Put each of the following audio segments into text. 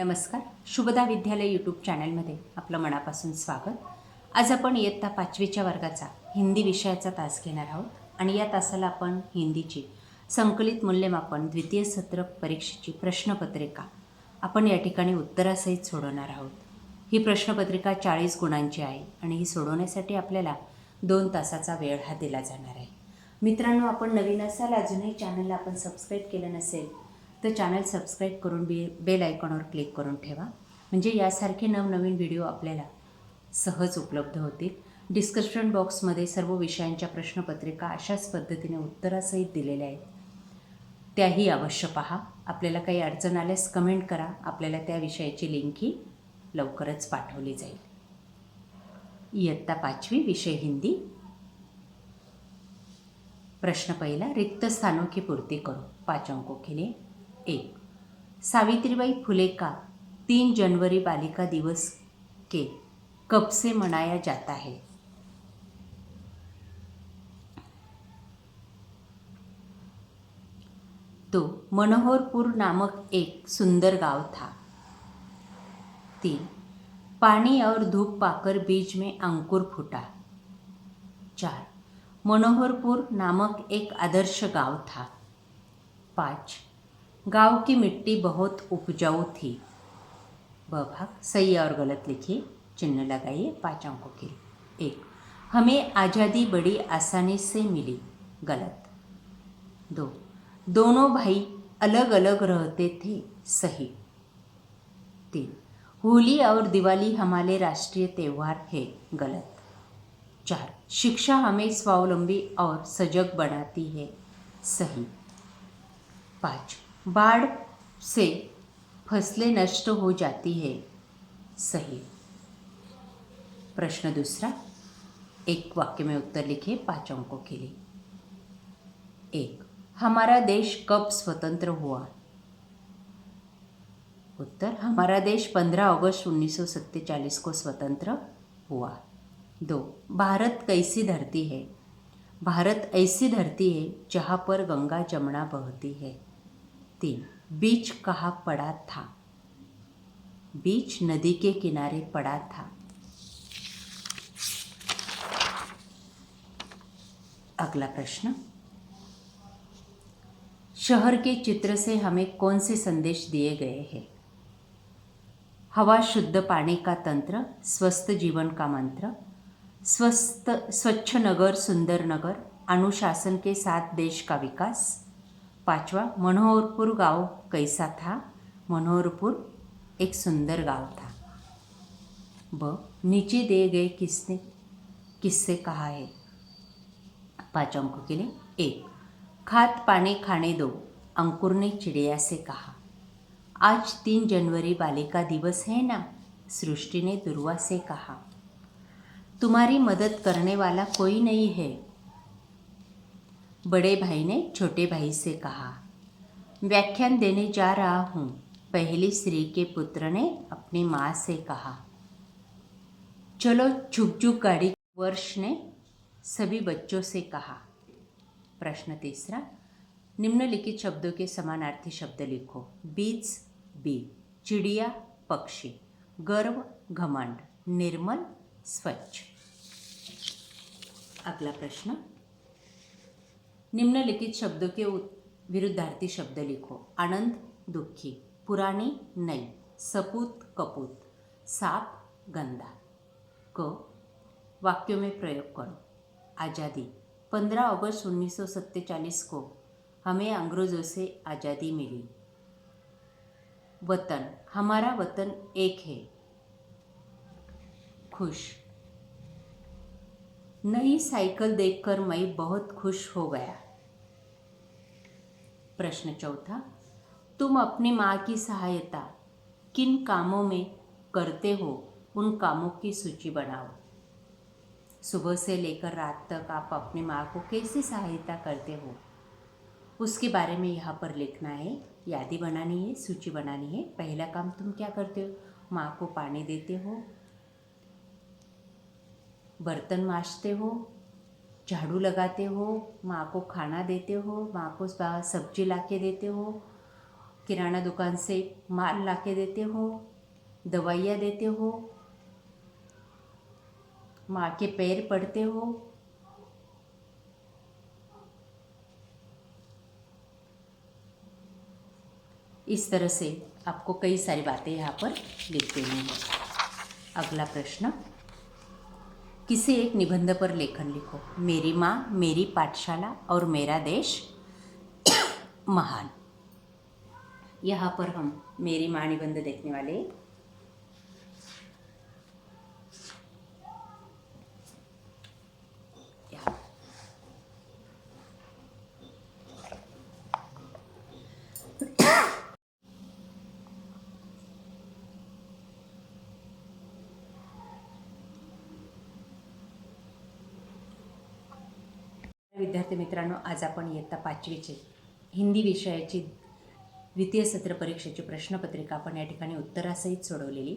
नमस्कार. शुभदा विद्यालय यूट्यूब चॅनलमध्ये आपलं मनापासून स्वागत. आज आपण इयत्ता पाचवीच्या वर्गाचा हिंदी विषयाचा तास घेणार आहोत आणि या तासाला आपण हिंदीची संकलित मूल्यमापन द्वितीय सत्र परीक्षेची प्रश्नपत्रिका आपण या ठिकाणी उत्तरासहित सोडवणार आहोत. ही प्रश्नपत्रिका चाळीस गुणांची आहे आणि ही सोडवण्यासाठी आपल्याला दोन तासाचा वेळ हा दिला जाणार आहे. मित्रांनो आपण नवीन असाल अजूनही चॅनलला आपण सबस्क्राईब केलं नसेल तर चॅनल सबस्क्राईब करून बे बेल आयकॉनवर क्लिक करून ठेवा. म्हणजे यासारखे नवनवीन व्हिडिओ आपल्याला सहज उपलब्ध होतील. डिस्क्रिप्शन बॉक्समध्ये सर्व विषयांच्या प्रश्नपत्रिका अशाच पद्धतीने उत्तरासहित दिलेल्या आहेत. त्याही अवश्य पहा. आपल्याला काही अडचण आल्यास कमेंट करा. आपल्याला त्या विषयाची लिंकही लवकरच पाठवली जाईल. इयत्ता पाचवी विषय हिंदी. प्रश्न पहिला रिक्त स्थानों की पूर्ति करो. पाँच अंकों के लिए. एक सावित्रीबाई फुले का तीन जनवरी बालिका दिवस के कब से मनाया जाता है. तो मनोहरपुर नामक एक सुंदर गाँव था. तीन. पानी और धूप पाकर बीज में अंकुर फूटा. चार. मनोहरपुर नामक एक आदर्श गाँव था. पाँच. गाँव की मिट्टी बहुत उपजाऊ थी। भाग सही और गलत लिखिए चिन्ह लगाइए पाँच अंकों के। लिए एक, हमें आज़ादी बड़ी आसानी से मिली, गलत। दो, दोनों भाई अलग अलग रहते थे, सही। तीन, होली और दिवाली हमारे राष्ट्रीय त्यौहार है, गलत। चार, शिक्षा हमें स्वावलंबी और सजग बनाती है, सही। पाँच बाढ़ से फ़सलें नष्ट हो जाती है। सही। प्रश्न दूसरा। एक वाक्य में उत्तर लिखिए पाँच अंकों के लिए। एक, हमारा देश कब स्वतंत्र हुआ? उत्तर, हमारा पंद्रह 15 अगस्त 1947 को स्वतंत्र हुआ। दो, भारत कैसी धरती है? भारत ऐसी धरती है जहाँ पर गंगा जमुना बहती है। तीन बीच कहाँ पड़ा था? बीच नदी के किनारे पड़ा था। अगला प्रश्न। शहर के चित्र से हमें कौन से संदेश दिए गए हैं? हवा शुद्ध पानी का तंत्र, स्वस्थ जीवन का मंत्र, स्वस्थ, स्वच्छ नगर, सुंदर नगर, अनुशासन के साथ देश का विकास पाचवा मनोहरपुर गाव कैसा था? मनोहरपुर एक सुंदर गाव था। ब नीचे दिए गए किसने? किससे कहा है? पाँच अंकों के लिए। एक खाद पानी खाने दो अंकुर ने चिड़िया से कहा। आज तीन जनवरी बालिका दिवस है ना? सृष्टि ने दुर्वा से कहा। तुम्हारी मदद करने वाला कोई नहीं है। बड़े भाई ने छोटे भाई से कहा, व्याख्यान देने जा रहा हूँ। पहली स्त्री के पुत्र ने अपनी माँ से कहा, चलो झुक झुक गाड़ी वर्ष ने, सभी बच्चों से कहा। प्रश्न तीसरा, निम्नलिखित शब्दों के समानार्थी शब्द लिखो। बीज बी चिड़िया, पक्षी, गर्व, घमंड, निर्मल, स्वच्छ। अगला प्रश्न निम्नलिखित शब्दों के विरुद्धार्थी शब्द लिखो। आनंद दुखी। पुरानी नई। सपूत कपूत। साप गंदा। क. वाक्यों में प्रयोग करो। आज़ादी। 15 अगस्त 1947 को हमें अंग्रेज़ों से आज़ादी मिली। वतन। हमारा वतन एक है। खुश। नई साइकिल देखकर मैं बहुत खुश हो गया। प्रश्न चौथा, तुम अपनी माँ की सहायता किन कामों में करते हो? उन कामों की सूची बनाओ। सुबह से लेकर रात तक आप अपनी माँ को कैसे सहायता करते हो? उसके बारे में यहाँ पर लिखना है, यादी बनानी है, सूची बनानी है। पहला काम तुम क्या करते हो? माँ को पानी देते हो, बर्तन मांजते हो झाड़ू लगाते हो, माँ को खाना देते हो, माँ को सब्ज़ी ला के देते हो, किराना दुकान से माल ला के देते हो, दवाइयाँ देते हो, माँ के पैर पड़ते हो। इस तरह से आपको कई सारी बातें यहाँ पर लिख देनी है। अगला प्रश्न किसी एक निबंध पर लेखन लिखो? मेरी माँ मेरी पाठशाला और मेरा देश महान। यहाँ पर हम मेरी माँ निबंध देखने वाले विद्यार्थी मित्रांनो आज आपण इयत्ता पाचवीचे हिंदी विषयाची द्वितीय सत्र परीक्षेची प्रश्नपत्रिका आपण या ठिकाणी उत्तरासहित सोडवलेली.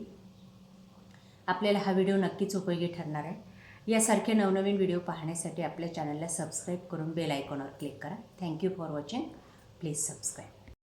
आपल्याला हा व्हिडिओ नक्कीच उपयोगी ठरणार आहे. यासारखे नवनवीन व्हिडिओ पाहण्यासाठी आपल्या चॅनलला सबस्क्राईब करून बेल आयकॉनवर क्लिक करा. Thank you for watching please subscribe